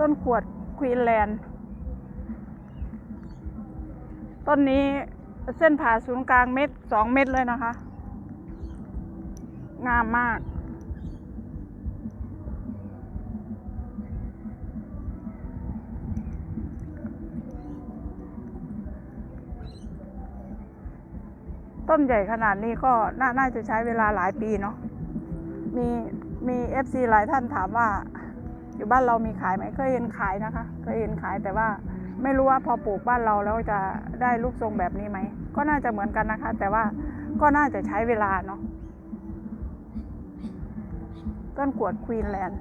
ต้นขวดควีนแลนด์ ต้นนี้เส้นผ่าศูนย์กลางเม็ดสองเม็ดเลยนะคะ งามมาก ต้นใหญ่ขนาดนี้ก็น่าจะใช้เวลาหลายปีเนาะ มีมีเอฟซีหลายท่านถามว่า อยู่บ้านเรามีขายไหมเคยเห็นขายนะคะ เคยเห็นขายแต่ว่าไม่รู้ว่าพอปลูกบ้านเราแล้วจะได้ลูกทรงแบบนี้ไหมก็น่าจะเหมือนกันนะคะ แต่ว่าก็น่าจะใช้เวลาเนาะต้นกวดควีนแลนด์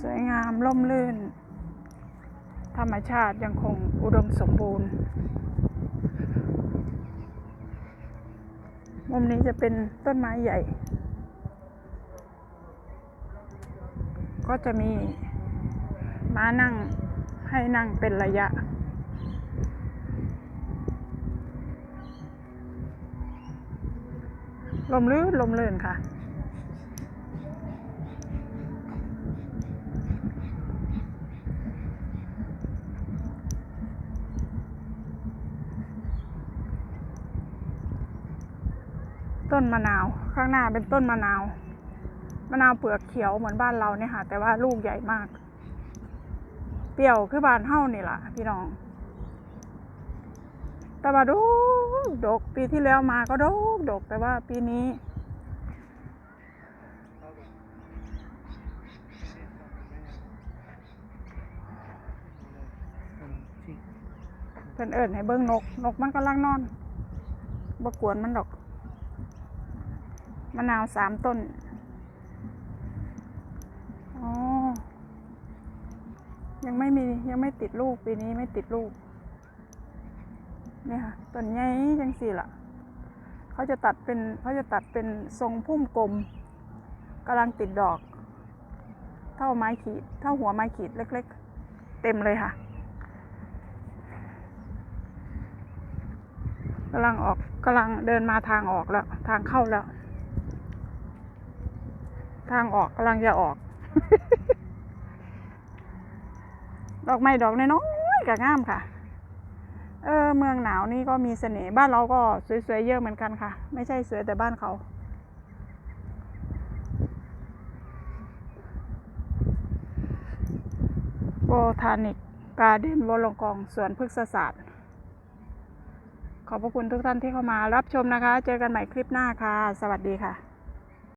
สวยงามร่มรื่น ธรรมชาติยังคงอุดมสมบูรณ์ มุมนี้จะเป็นต้นไม้ใหญ่ ก็จะมีม้านั่งให้นั่งเป็นระยะ ลมลื่นลมลื่นค่ะ ต้นมะนาว ข้างหน้าเป็นต้นมะนาว มะนาวเปลือกเขียวเหมือนบ้านเราเนี่ยค่ะ แต่ว่าลูกใหญ่มาก เปรี้ยวคือบานเฮ้านี่แหละพี่น้อง แต่ว่าดกดกปีที่แล้วมาก็ดกดกแต่ว่าปีนี้เพิ่นเอิญให้เบิ้งนก นกมันกำลังนอนบกวนมันดอก มะนาวสามต้นอ๋อยังไม่มียังไม่ติดลูกปีนี้ไม่ติดลูกเนี่ยค่ะต้นใหญ่จังสี่ละเขาจะตัดเป็นเขาจะตัดเป็นทรงพุ่มกลมกำลังติดดอก เท่าไม้ขีด เท่าหัวไม้ขีดเล็ก ๆ เต็มเลยค่ะกำลังออกกำลังเดินมาทางออกแล้ว ทางเข้าแล้ว ทางออกกำลังจะออก ดอกไม้ดอกน้อยๆกับงามค่ะ เออ เมืองหนาวนี่ก็มีเสน่ห์บ้านเราก็สวยๆเยอะเหมือนกันค่ะ ไม่ใช่สวยแต่บ้านเขาโบทานิกการ์เดนวอลงกองสวนพฤกษศาสตร์ ขอบพระคุณทุกท่านที่เข้ามารับชมนะคะ เจอกันใหม่คลิปหน้าค่ะ สวัสดีค่ะ